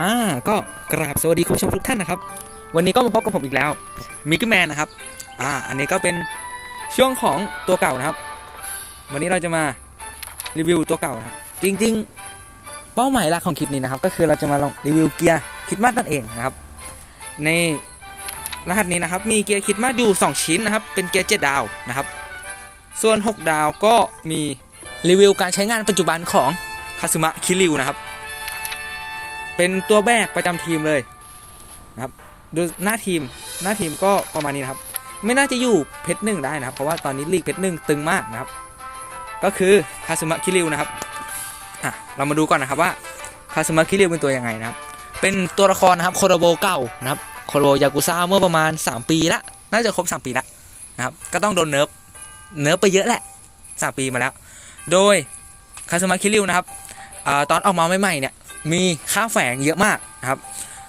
อ่าก็กราบสวัสดีคุณผู้ชมทุกท่านนะครับ วันนี้ก็มาพบกับผมอีกแล้วมิกกี้แมนนะครับ อ่า อันนี้ก็เป็นช่วงของตัวเก่านะครับ วันนี้เราจะมารีวิวตัวเก่านะครับจริง ๆ เป้าหมายหลักของคลิปนี้นะครับ ก็คือเราจะมาลองรีวิวเกียร์คิดมาสนั่นเองนะครับ ในรหัสนี้นะครับ มีเกียร์คิดมาสอยู่ 2 ชิ้นนะครับ เป็นเกียร์7ดาวนะครับ ส่วน 6 ดาวก็มีรีวิวการใช้งานปัจจุบันของคาซึมะคิริวนะครับ เป็นตัวแบกประจำทีมเลยนะครับดูหน้าทีมหน้าทีมก็ประมาณนี้นะครับ ไม่น่าจะอยู่เพชรหนึ่งได้นะครับ เพราะว่าตอนนี้ลีกเพชรหนึ่งตึงมากนะครับ ก็คือคาซึมะคิริวนะครับ อะเรามาดูก่อนนะครับว่าคาซึมะคิริวเป็นตัวยังไงนะครับ เป็นตัวละครนะครับโคโรโบเก่านะครับโคโรโบยากุซ่าเมื่อประมาณ 3 ปีละน่าจะครบ 3 ปีละนะครับก็ต้องโดนเนิร์ฟเนิร์ฟไปเยอะแหละ 3 ปีมาแล้ว โดยคาซึมะคิริวนะครับอตอนออกมาใหม่ๆเนี่ยมีค่าแฝงเยอะมากนะครับ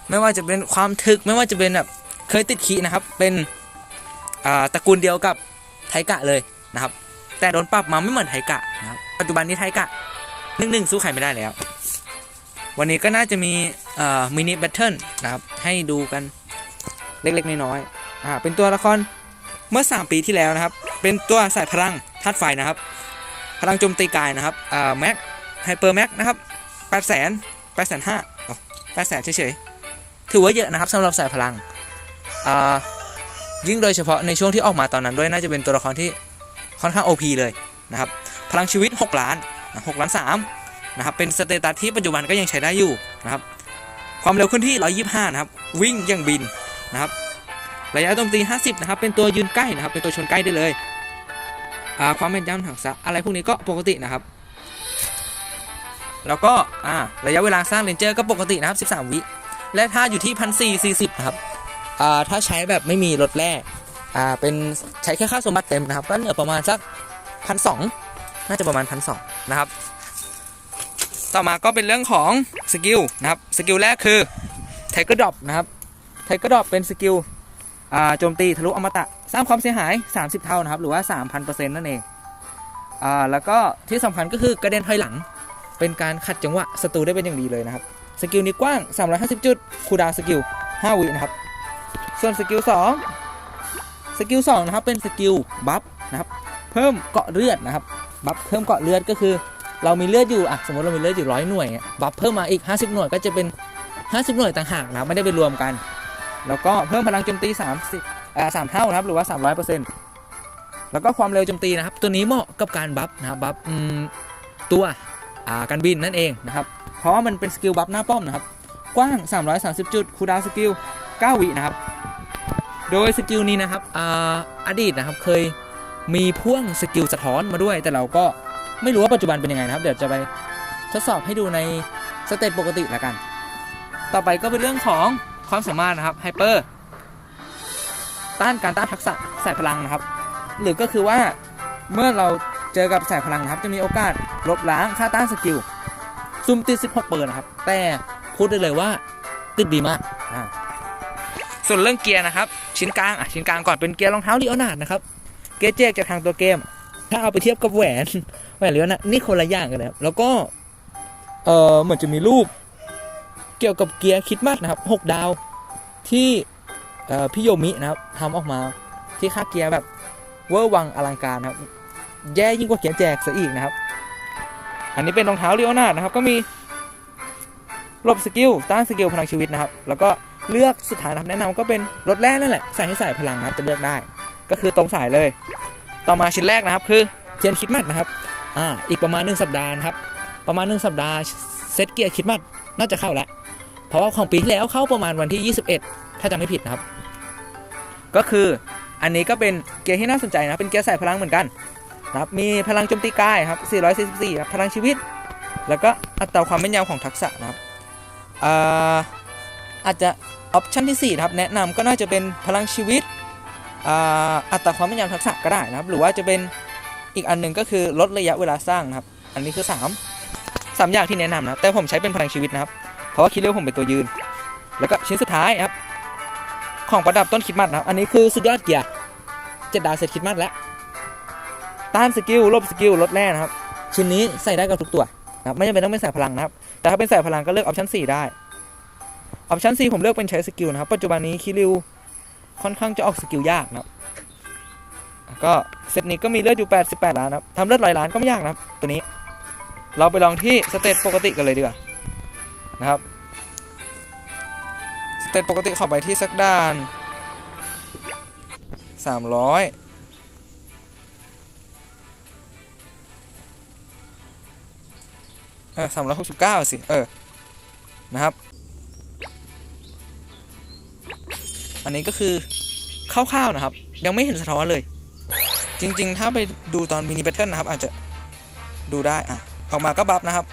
ไม่ว่าจะเป็นความถึกไม่ว่าจะเป็นแบบเคยติดขีนะครับเป็นตระกูลเดียวกับไทกะเลยนะครับแต่โดนปรับมาไม่เหมือนไทกะนะครับปัจจุบันนี้ไทกะ หนึ่งหนึ่งสู้ใครไม่ได้แล้ว วันนี้ก็น่าจะมีมินิแบทเทิลนะครับ ให้ดูกันเล็ก ๆ น้อยๆอ่าเป็นตัวละครเมื่อ 3 ปีที่แล้วนะครับ เป็นตัวสายพลังธาตุไฟนะครับ พลังโจมตีกายนะครับอ่าแม็กไฮเปอร์แม็กนะครับแปดแสนแปดแสนห้าแปดแสนเฉยๆ ถือว่าเยอะนะครับสำหรับสายพลังอ่ายิ่งโดยเฉพาะในช่วงที่ออกมาตอนนั้นด้วยน่าจะเป็นตัวละครที่ค่อนข้าง OP เลยนะครับ พลังชีวิต 6 ล้าน 6ล้าน3นะครับเป็นสเตตัสที่ปัจจุบันก็ยังใช้ได้อยู่นะครับความเร็วขึ้นที่ 125 นะครับ วิ่งย่างบินนะครับระยะโจมตี 50 นะครับ เป็นตัวยืนใกล้นะครับ เป็นตัวชนใกล้ได้เลยความแม่นยำถังซะอะไรพวกนี้ก็ปกตินะครับ แล้วก็ระยะเวลาสร้างเลนเจอร์ก็ปกตินะครับ 13 วิ และถ้าอยู่ที่พันสี่สี่สิบนะครับถ้าใช้แบบไม่มีรถแร่เป็นใช้แค่ค่าสมบัติเต็มนะครับ ก็เหลือประมาณสักพันสอง น่าจะประมาณพันสองนะครับ ต่อมาก็เป็นเรื่องของสกิลนะครับ สกิลแรกคือไทเกอร์ดรอปนะครับ ไทเกอร์ดรอปเป็นสกิลโจมตีทะลุอมตะ สร้างความเสียหาย 30 เท่านะครับ หรือว่า 3,000%นั่นเองอ่าแล้วก็ที่สำคัญก็คือกระเด็นถอยหลัง เป็นการขัดจังหวะศัตรูได้เป็นอย่างดีเลยนะครับ สกิลนี้กว้าง 350 จุด คูดาวสกิล 5 วินะครับ ส่วนสกิล 2 สกิล 2 นะครับ เป็นสกิลบัฟนะครับ เพิ่มเกาะเลือดนะครับ บัฟเพิ่มเกาะเลือดก็คือ เรามีเลือดอยู่อะสมมติเรามีเลือดอยู่ร้อยหน่วยบัฟเพิ่มมาอีก 50 หน่วยก็จะเป็น 50 หน่วยต่างหากนะไม่ได้ไปรวมกัน แล้วก็เพิ่มพลังโจมตี 30อ่า3เท่านะครับหรือว่า 300%แล้วก็ความเร็วโจมตีนะครับ ตัวนี้เหมาะกับการบัฟนะครับบัฟอืมตัวอ่าการบินนั่นเองนะครับเพราะว่ามันเป็นสกิลบัฟหน้าป้อมนะครับกว้าง 330 จุดคูดาวสกิล 9 วินะครับ โดยสกิลนี้นะครับอ่าอดีตนะครับเคย มีพ่วงสกิลสะท้อนมาด้วย แต่เราก็ไม่รู้ว่าปัจจุบันเป็นยังไงนะครับ เดี๋ยวจะไปทดสอบให้ดูในสเตตปกติละกัน ต่อไปก็เป็นเรื่องของความสามารถนะครับไฮเปอร์ต้านการต้านทักษะสายพลังนะครับ หรือก็คือว่าเมื่อเราเจอกับสายพลังนะครับ จะมีโอกาสลบล้างค่าต้านสกิลซุ่มติด 16 เปิดนะครับ แต่พูดได้เลยว่าติดดีมาก ส่วนเรื่องเกียร์นะครับ ชิ้นกลางอะชิ้นกลางก่อนเป็นเกียร์รองเท้าลีโอนาร์ดนะครับ เกียร์แจกจากทางตัวเกม ถ้าเอาไปเทียบกับแหวนแหวนลีโอนาร์ดนี่คนละอย่างกันเลยครับแล้วก็เออเหมือนจะมีรูป เกี่ยวกับเกียร์คิดมากนะครับ6ดาวที่เออพี่โยมินะครับทำออกมาที่ค่าเกียร์แบบเวอร์วังอลังการนะครับ แย่ยิ่งกว่าเกียร์แจกซะอีกนะครับ อันนี้เป็นรองเท้าเรียวนาดนะครับ ก็มีหลบสกิลต้านสกิลพลังชีวิตนะครับ แล้วก็เลือกสุดท้ายนะครับแนะนำก็เป็นรถแรกนั่นแหละใส่ให้ใส่พลังนะครับจะเลือกได้ ก็คือตรงสายเลย ต่อมาชิ้นแรกนะครับ คือเทียนคิดมัดนะครับอ่าอีกประมาณหนึ่งสัปดาห์นะครับ ประมาณหนึ่งสัปดาห์เซตเกียร์คิดมัดน่าจะเข้าแล้วเพราะว่าของปีที่แล้วเข้าประมาณวันที่ 21 ถ้าจำไม่ผิดนะครับ ก็คืออันนี้ก็เป็นเกียร์ที่น่าสนใจนะเป็นเกียร์ใส่พลังเหมือนกันนะครับมีพลังโจมตีกายครับ 444ครับพลังชีวิต แล้วก็อัตราความแม่นยำของทักษะนะครับอาอาจจะออปชั่นที่4นะครับแนะนำก็น่าจะเป็นพลังชีวิต อัตราความแม่นยำทักษะก็ได้นะครับ หรือว่าจะเป็นอีกอันหนึ่งก็คือลดระยะเวลาสร้างนะครับ อันนี้คือ 3 3 อย่างที่แนะนำนะครับแต่ผมใช้เป็นพลังชีวิตนะครับ เพราะว่าคิดเรียกผมเป็นตัวยืน แล้วก็ชิ้นสุดท้ายครับ ของประดับต้นคิดมัดนะครับ อันนี้คือสุดยอดเกียร์เจ็ดดาวเสร็จคิดมัดแล้วต้านสกิลลบสกิลลดแร่นะครับ ชิ้นนี้ใส่ได้กับทุกตัวนะครับไม่จำเป็นต้องเป็นสายพลังนะครับ แต่ถ้าเป็นสายพลังก็เลือกออปชั่น4ได้ออปชั่น4ผมเลือกเป็นใช้สกิลนะครับ ปัจจุบันนี้คิริว ค่อนข้างจะออกสกิลยากนะครับก็เซตนี้ก็มีเลือดอยู่ 88 ล้านครับทำเลือดร้อยล้านก็ไม่ยากนะครับ ตัวนี้ เราไปลองที่สเตตปกติกันเลยดีกว่านะครับ สเตตปกติเข้าไปที่สักด้าน 300เออสามร้อยหกสิบเก้าสิ เออ นะครับ อันนี้ก็คือคร่าวๆนะครับ ยังไม่เห็นสะท้อนเลย จริงๆ ถ้าไปดูตอนมินิแบทเทิลนะครับ อาจจะดูได้อะออกมาก็บัฟนะครับ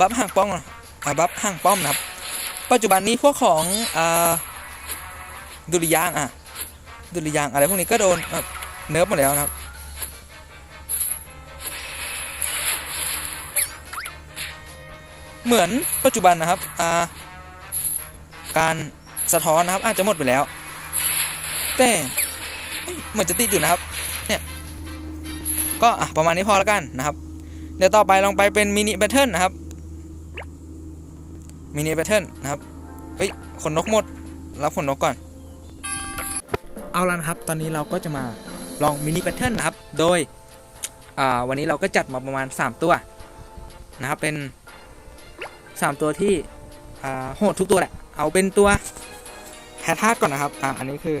บัฟห่างป้อมอะบัฟห่างป้อมนะครับ ปัจจุบันนี้พวกของอ่าดุริยางอะดุริยางอะไรพวกนี้ก็โดนเนิร์ฟหมดแล้วนะครับเหมือนปัจจุบันนะครับ การสะท้อนนะครับอาจจะหมดไปแล้ว แต่เหมือนจะติดอยู่นะครับ เนี่ยก็อะประมาณนี้พอแล้วกันนะครับ เดี๋ยวต่อไปลองไปเป็นมินิแบทเทิลนะครับมินิแบทเทิลนะครับเฮ้ยขนนกหมดรับขนนกก่อน เอาละนะครับ ตอนนี้เราก็จะมาลองมินิแบทเทิลนะครับ โดยอ่าวันนี้เราก็จัดมาประมาณ 3 ตัวนะครับเป็น 3 ตัวที่อ่าโหดทุกตัวแหละ เอาเป็นตัวแพทธาตก่อนนะครับอ่าอันนี้คือ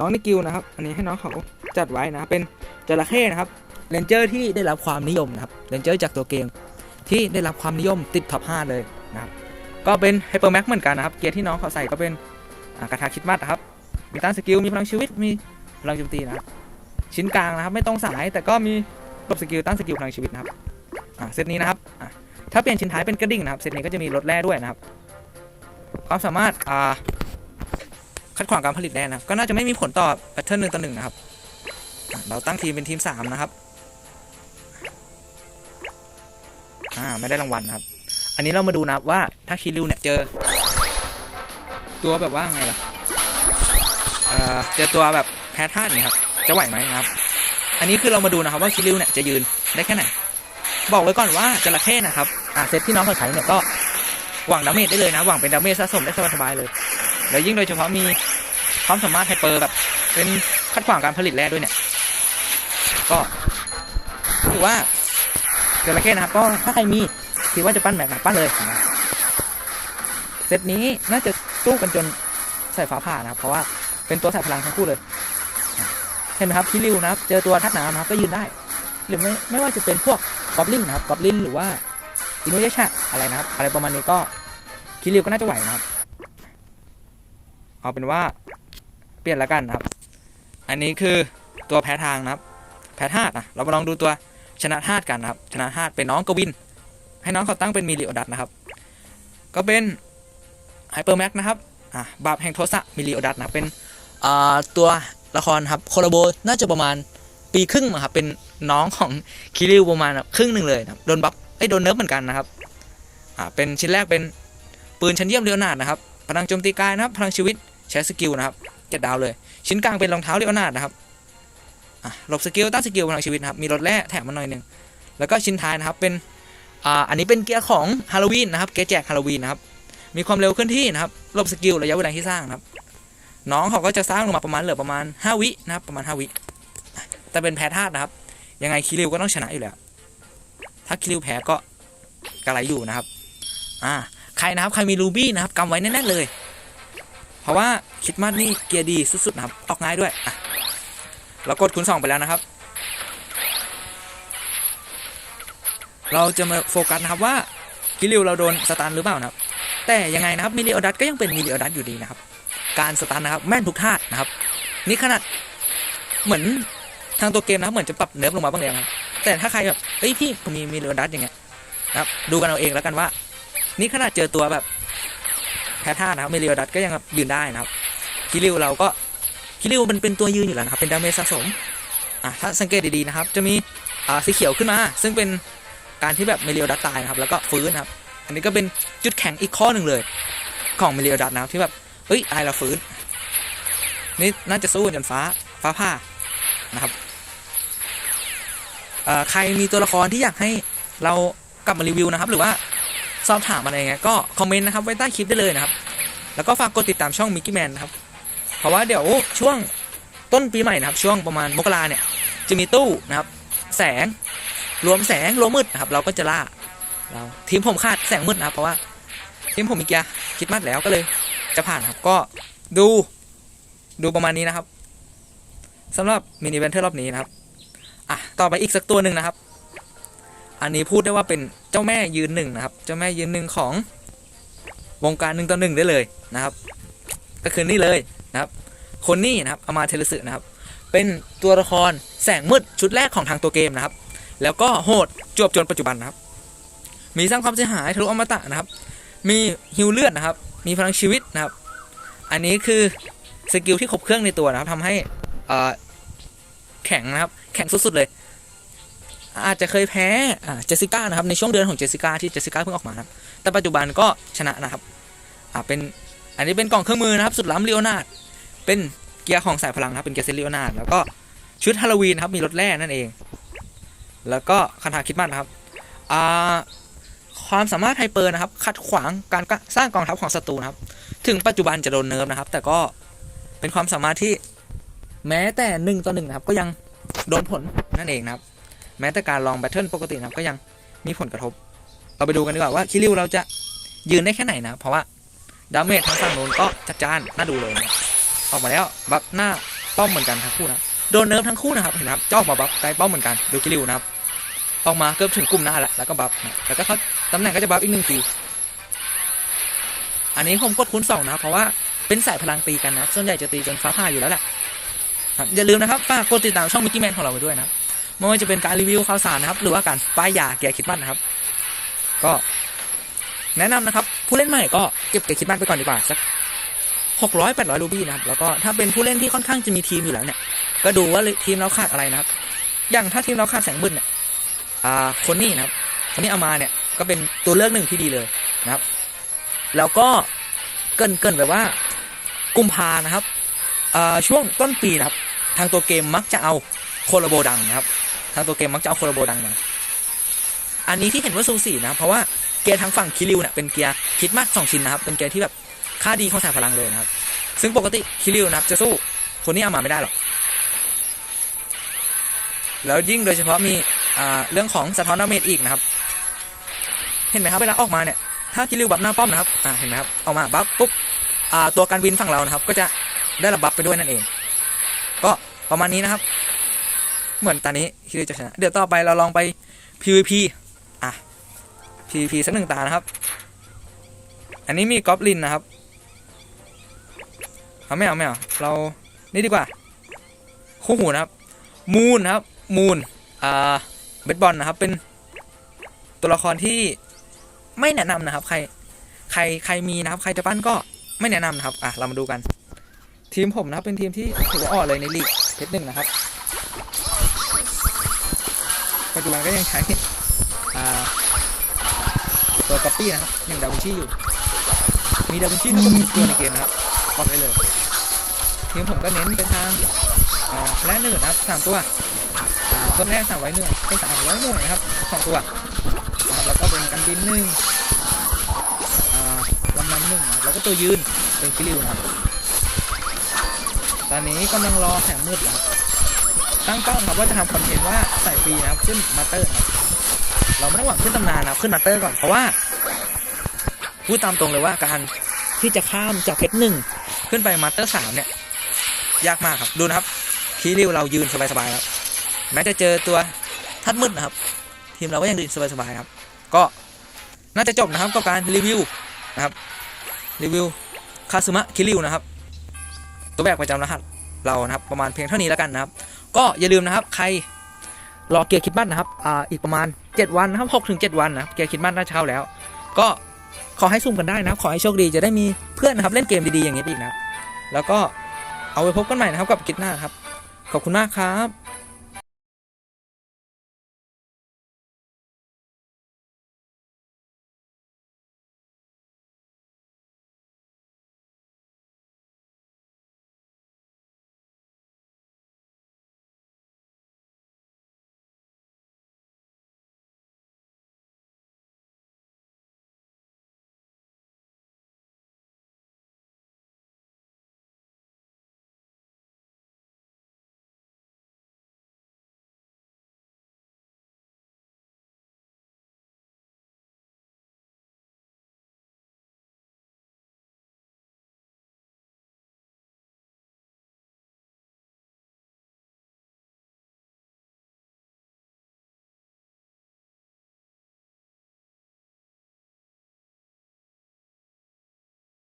น้องนิกิวนะครับ อันนี้ให้น้องเขาจัดไว้นะ เป็นจระเข้นะครับเรนเจอร์ที่ได้รับความนิยมนะครับเรนเจอร์จากตัวเกมที่ได้รับความนิยมติดท็อป5เลยนะครับก็เป็นไฮเปอร์แม็กเหมือนกันนะครับ เกียร์ที่น้องเขาใส่ก็เป็นกระทาคิดมัดนะครับมีต้านสกิลมีพลังชีวิตมีพลังโจมตีนะครับชิ้นกลางนะครับ ไม่ต้องสายแต่ก็มีลบสกิลต้านสกิลพลังชีวิตนะครับเซตนี้นะครับถ้าเปลี่ยนชิ้นท้ายเป็นกระดิ่งนะครับเซตนี้ก็จะมีลดแร่ด้วยนะครับความสามารถอ่า คัดขวางการผลิตแร่นะก็น่าจะไม่มีผลต่อแพทเทิร์นหนึ่งต่อหนึ่งนะครับ เราตั้งทีมเป็นทีมสามนะครับอ่าไม่ได้รางวัลนะครับ อันนี้เรามาดูนะว่าถ้าคิริวเนี่ยเจอ ตัวแบบว่าไงล่ะเอ่อเจอตัวแบบแพ้ธาตุเนี่ยครับจะไหวไหมนะครับ อันนี้คือเรามาดูนะครับว่าคิริวเนี่ยจะยืนได้แค่ไหน บอกไว้ก่อนว่าจระเข้นะครับอ่าเซตที่น้องเขาใช้เนี่ยก็หวังดาเมจได้เลยนะหวังเป็นดาเมจสะสมได้สบายๆเลย แล้วยิ่งโดยเฉพาะมีความสามารถไฮเปอร์แบบ เป็นคัดขวางการผลิตแร่ด้วยเนี่ย ก็ถือว่าจระเข้นะครับก็ถ้าใครมีคิดว่าจะปั้นแบบไหนปั้นเลยนะเซตนี้น่าจะสู้กันจนใส่ฟ้าผ่านะครับ เพราะว่าเป็นตัวสายพลังทั้งคู่เลย เห็นไหมครับคิริวนะครับ เจอตัวทัดน้ำนะครับก็ยืนได้ หรือไม่ไม่ว่าจะเป็นพวกกอบลินนะครับกอบลินหรือว่าอินุเยชะอะไรนะครับ อะไรประมาณนี้ก็คิริวก็น่าจะไหวนะครับ เอาเป็นว่าเปลี่ยนแล้วกันนะครับ อันนี้คือตัวแพ้ทางนะครับ แพ้ธาตุนะเรามาลองดูตัวชนะธาตุกันนะครับ ชนะธาตุเป็นน้องกวิน ให้น้องเขาตั้งเป็นมิลิโอดัตนะครับ ก็เป็นไฮเปอร์แม็กนะครับอะบาปแห่งโทสะมิลิโอดัตนะเป็นอ่าตัวละครครับโคโลโบน่าจะประมาณปีครึ่งมาครับเป็นน้องของคิริวประมาณครึ่งหนึ่งเลยนะครับโดนบัฟไอ้โดนเนิร์ฟเหมือนกันนะครับอ่าเป็นชิ้นแรกเป็นปืนชั้นเยี่ยมเรียวนาดนะครับพลังโจมตีกายนะครับพลังชีวิต ใช้สกิลนะครับเจ็ดดาวเลย ชิ้นกลางเป็นรองเท้าเรียวนาดนะครับหลบสกิลต้านสกิลพลังชีวิตนะครับ มีรถแร่แถมมาหน่อยหนึ่งแล้วก็ชิ้นท้ายนะครับเป็นอ่าอันนี้เป็นเกียร์ของฮาโลวีนนะครับเกียร์แจกฮาโลวีนนะครับมีความเร็วเคลื่อนที่นะครับหลบสกิลระยะเวลาที่สร้างนะครับ น้องเขาก็จะสร้างลงมาประมาณเหลือประมาณ 5 วินะครับประมาณ 5 วิ แต่เป็นแพ้ธาตุนะครับ ยังไงคิริวก็ต้องชนะอยู่แล้ว ถ้าคิริวแพ้ก็กระไรอยู่นะครับอ่าใครนะครับใครมีรูบี้นะครับกำไว้แน่ๆเลย เพราะว่าคิดมาสนี่เกียร์ดีสุดๆนะครับออกง่ายด้วยอะเรากดคูณสองไปแล้วนะครับ เราจะมาโฟกัสนะครับว่ากิริวเราโดนสตันหรือเปล่านะครับ แต่ยังไงนะครับมิลิโอดัตก็ยังเป็นมิลิโอดัตอยู่ดีนะครับ การสตันนะครับแม่นทุกท่านะครับ นี่ขนาดเหมือนทางตัวเกมนะครับเหมือนจะปรับเนิร์ฟลงมาบ้างแล้วนะครับแต่ถ้าใครแบบเฮ้ยพี่ผมมีมิลิโอดัตอย่างเงี้ยนะครับดูกันเอาเองแล้วกันว่า นี่ขนาดเจอตัวแบบ พ้ท่านะครับเมลิโอดัตก็ยังยืนได้นะครับคิริวเราก็คิริวมันเป็นตัวยืนอยู่แล้วนะครับเป็นดาเมจสะสมอะถ้าสังเกตดีๆนะครับจะมีอ่าสีเขียวขึ้นมา ซึ่งเป็นการที่แบบเมลิโอดัตตายนะครับแล้วก็ฟื้นครับอันนี้ก็เป็นจุดแข็งอีกข้อหนึ่งเลย ของเมิเรียดัตนะครับที่แบบเฮ้ยตายแล้วฟื้นนี่น่าจะสู้จนฟ้าฟ้าผ่านะครับอ่อใครมีตัวละครที่อยากให้เรากลับมารีวิวนะครับ หรือว่า สอบถามอะไรเงี้ยก็คอมเมนต์นะครับไว้ใต้คลิปได้เลยนะครับ แล้วก็ฝากกดติดตามช่องมิกกี้แมนนะครับเพราะว่าเดี๋ยวช่วงต้นปีใหม่นะครับ ช่วงประมาณมกราเนี่ยจะมีตู้นะครับ แสงรวมแสงรวมมืดนะครับ เราก็จะล่าเราทีมผมคาดแสงมืดนะครับ เพราะว่าทีมผมมีเกียร์คิดมัดแล้วก็เลยจะผ่านครับก็ดูดูประมาณนี้นะครับสำหรับมินิเวนเทอร์รอบนี้นะครับ อะ ต่อไปอีกสักตัวหนึ่งนะครับ อันนี้พูดได้ว่าเป็นเจ้าแม่ยืนหนึ่งนะครับ เจ้าแม่ยืนหนึ่งของวงการหนึ่งต่อหนึ่งได้เลยนะครับ ก็คือนี่เลยนะครับ คนนี้นะครับอามาเทลสึนะครับ เป็นตัวละครแสงมืดชุดแรกของทางตัวเกมนะครับ แล้วก็โหดจวบจนปัจจุบันนะครับ มีสร้างความเสียหายทะลุอมตะนะครับ มีฮิวเลือดนะครับ มีพลังชีวิตนะครับ อันนี้คือสกิลที่ครบเครื่องในตัวนะครับทำให้แข็งนะครับ แข็งสุดๆเลย อาจจะเคยแพ้เจสสิก้านะครับในช่วงเดือนของเจสสิก้าที่เจสสิก้าเพิ่งออกมาครับแต่ปัจจุบันก็ชนะนะครับอ่าเป็นอันนี้เป็นกล่องเครื่องมือนะครับสุดล้ำเลียวนาดเป็นเกียร์ของสายพลังนะครับเป็นเกียร์เซเลียวนาดแล้วก็ชุดฮาโลวีนนะครับมีรถแร่นั่นเอง แล้วก็คาถาคิดมันนะครับอ่าความสามารถไฮเปอร์นะครับ ขัดขวางการสร้างกองทัพของศัตรูนะครับ ถึงปัจจุบันจะโดนเนิร์ฟนะครับ แต่ก็เป็นความสามารถที่แม้แต่หนึ่งต่อหนึ่งนะครับ ก็ยังโดนผลนั่นเองนะครับ แม้แต่การลองแบทเทิลปกตินะก็ยังมีผลกระทบ เราไปดูกันดีกว่าว่าคิริวเราจะยืนได้แค่ไหนนะ เพราะว่าดาเมจทางฝั่งโน้นก็จัดจ้านน่าดูเลยนะออกมาแล้วบัฟหน้าป้อมเหมือนกันทั้งคู่นะโดนเนิร์ฟทั้งคู่นะครับเห็นครับเจ้าออกมาบัฟไกลป้อมเหมือนกันดูคิริวนะครับออกมาเกือบถึงกลุ่มหน้าแล้วแล้วก็บัฟแล้วก็เขาตำแหน่งก็จะบัฟอีกหนึ่งทีอันนี้ผมกดคูณสองนะเพราะว่าเป็นสายพลังตีกันนะส่วนใหญ่จะตีจนฟ้าผ่าอยู่แล้วแหละอย่าลืมนะครับฝากกดติดตามช่องมิกกี้แมนของเราไว้ด้วยนะครับ ไม่ว่าจะเป็นการรีวิวข่าวสารนะครับ หรือว่าการป้ายยาเกียร์คิดบ้านนะครับ ก็แนะนำนะครับ ผู้เล่นใหม่ก็เก็บเกียร์คิดบ้านไปก่อนดีกว่าสักหกร้อยแปดร้อยรูบี้นะครับ แล้วก็ถ้าเป็นผู้เล่นที่ค่อนข้างจะมีทีมอยู่แล้วเนี่ย ก็ดูว่าทีมเราขาดอะไรนะครับ อย่างถ้าทีมเราขาดแสงบึนเนี่ยอ่าคนนี้นะครับ คนนี้เอามาเนี่ยก็เป็นตัวเลือกหนึ่งที่ดีเลยนะครับ แล้วก็เกินเกินแบบว่ากุมภานะครับช่วงต้นปีนะครับ ทางตัวเกมมักจะเอาโคโลโบดังนะครับ ทางตัวเกมมักจะเอาโคโลโบดังมา อันนี้ที่เห็นว่าสูสีนะ เพราะว่าเกียร์ทางฝั่งคิริวเนี่ยเป็นเกียร์คิดมากสองชิ้นนะครับ เป็นเกียร์ที่แบบค่าดีของสายพลังเลยนะครับ ซึ่งปกติคิริวนะครับจะสู้คนนี้เอามาไม่ได้หรอก แล้วยิ่งโดยเฉพาะมีเรื่องของสะท้อนดาเมจอีกนะครับ เห็นไหมครับเวลาออกมาเนี่ย ถ้าคิริวบัฟหน้าป้อมนะครับ อ่าเห็นไหมครับออกมาบัฟปุ๊บตัวการวินฝั่งเรานะครับ ก็จะได้รับบัฟไปด้วยนั่นเอง ก็ประมาณนี้นะครับ เหมือนตอนนี้คิริจะชนะ เดี๋ยวต่อไปเราลองไป PVP อะ PVP สักหนึ่งตานะครับ อันนี้มีกอบลินนะครับ เอาไม่เอาไม่เอาเรานี่ดีกว่า คู่หูนะครับ มูนนะครับ มูนอ่าเบสบอลนะครับ เป็นตัวละครที่ไม่แนะนำนะครับ ใคร ใคร ใครมีนะครับ ใครจะปั้นก็ไม่แนะนำนะครับ อะ เรามาดูกัน ทีมผมนะครับ เป็นทีมที่ถือว่าอ่อนเลยในลีกเพชรหนึ่งนะครับ ปัจจุบันก็ยังใช้ตัวก๊อปปี้นะครับยังดาวินชีอยู่ มีดาวินชีทั้งหมดตัวในเกมนะครับบอกได้เลยทีมผมก็เน้นไปทางแรกหนึ่งนะครับสามตัวต้นแรกสามไว้หนึ่งเป็นสามร้หน่วยนะครับสองตัวแล้วก็เป็นกันบินหนึ่งอ่าลำน้ำหนึ่งแล้วก็ตัวยืนเป็นคิริวนะครับตอนนี้กำลังรอแสงมืดอยู่ครับ ตั้งเป้าครับว่าจะทำคอนเทนต์ว่าใส่ฟรีนะครับขึ้นมาเตอร์นะครับเราไม่ต้องหวังขึ้นตำนานนะครับขึ้นมาเตอร์ก่อนเพราะว่าพูดตามตรงเลยว่าการที่จะข้ามจากเพชรหนึ่งขึ้นไปมาเตอร์สามเนี่ย ยากมากครับดูนะครับคีริวเรายืนสบายๆครับแม้จะเจอตัวทัดมืดนะครับ ทีมเราก็ยังยืนสบายๆครับ ก็น่าจะจบนะครับกับการรีวิวนะครับรีวิวคาซึมะคิริวนะครับ ตัวแบบประจำรหัสเรานะครับ ประมาณเพียงเท่านี้แล้วกันนะครับ ก็อย่าลืมนะครับ ใครรอเกียร์คิดบ้านนะครับอ่าอีกประมาณ 7 วันนะครับ6ถึงเวันนะครับเกียร์คิดบ้านน่าจะเข้าแล้ว ก็ขอให้ซุ่มกันได้นะครับ ขอให้โชคดีจะได้มีเพื่อนนะครับเล่นเกมดีๆอย่างนี้อีกนะแล้วก็เอาไว้พบกันใหม่นะครับกับกิจหน้าครับ ขอบคุณมากครับ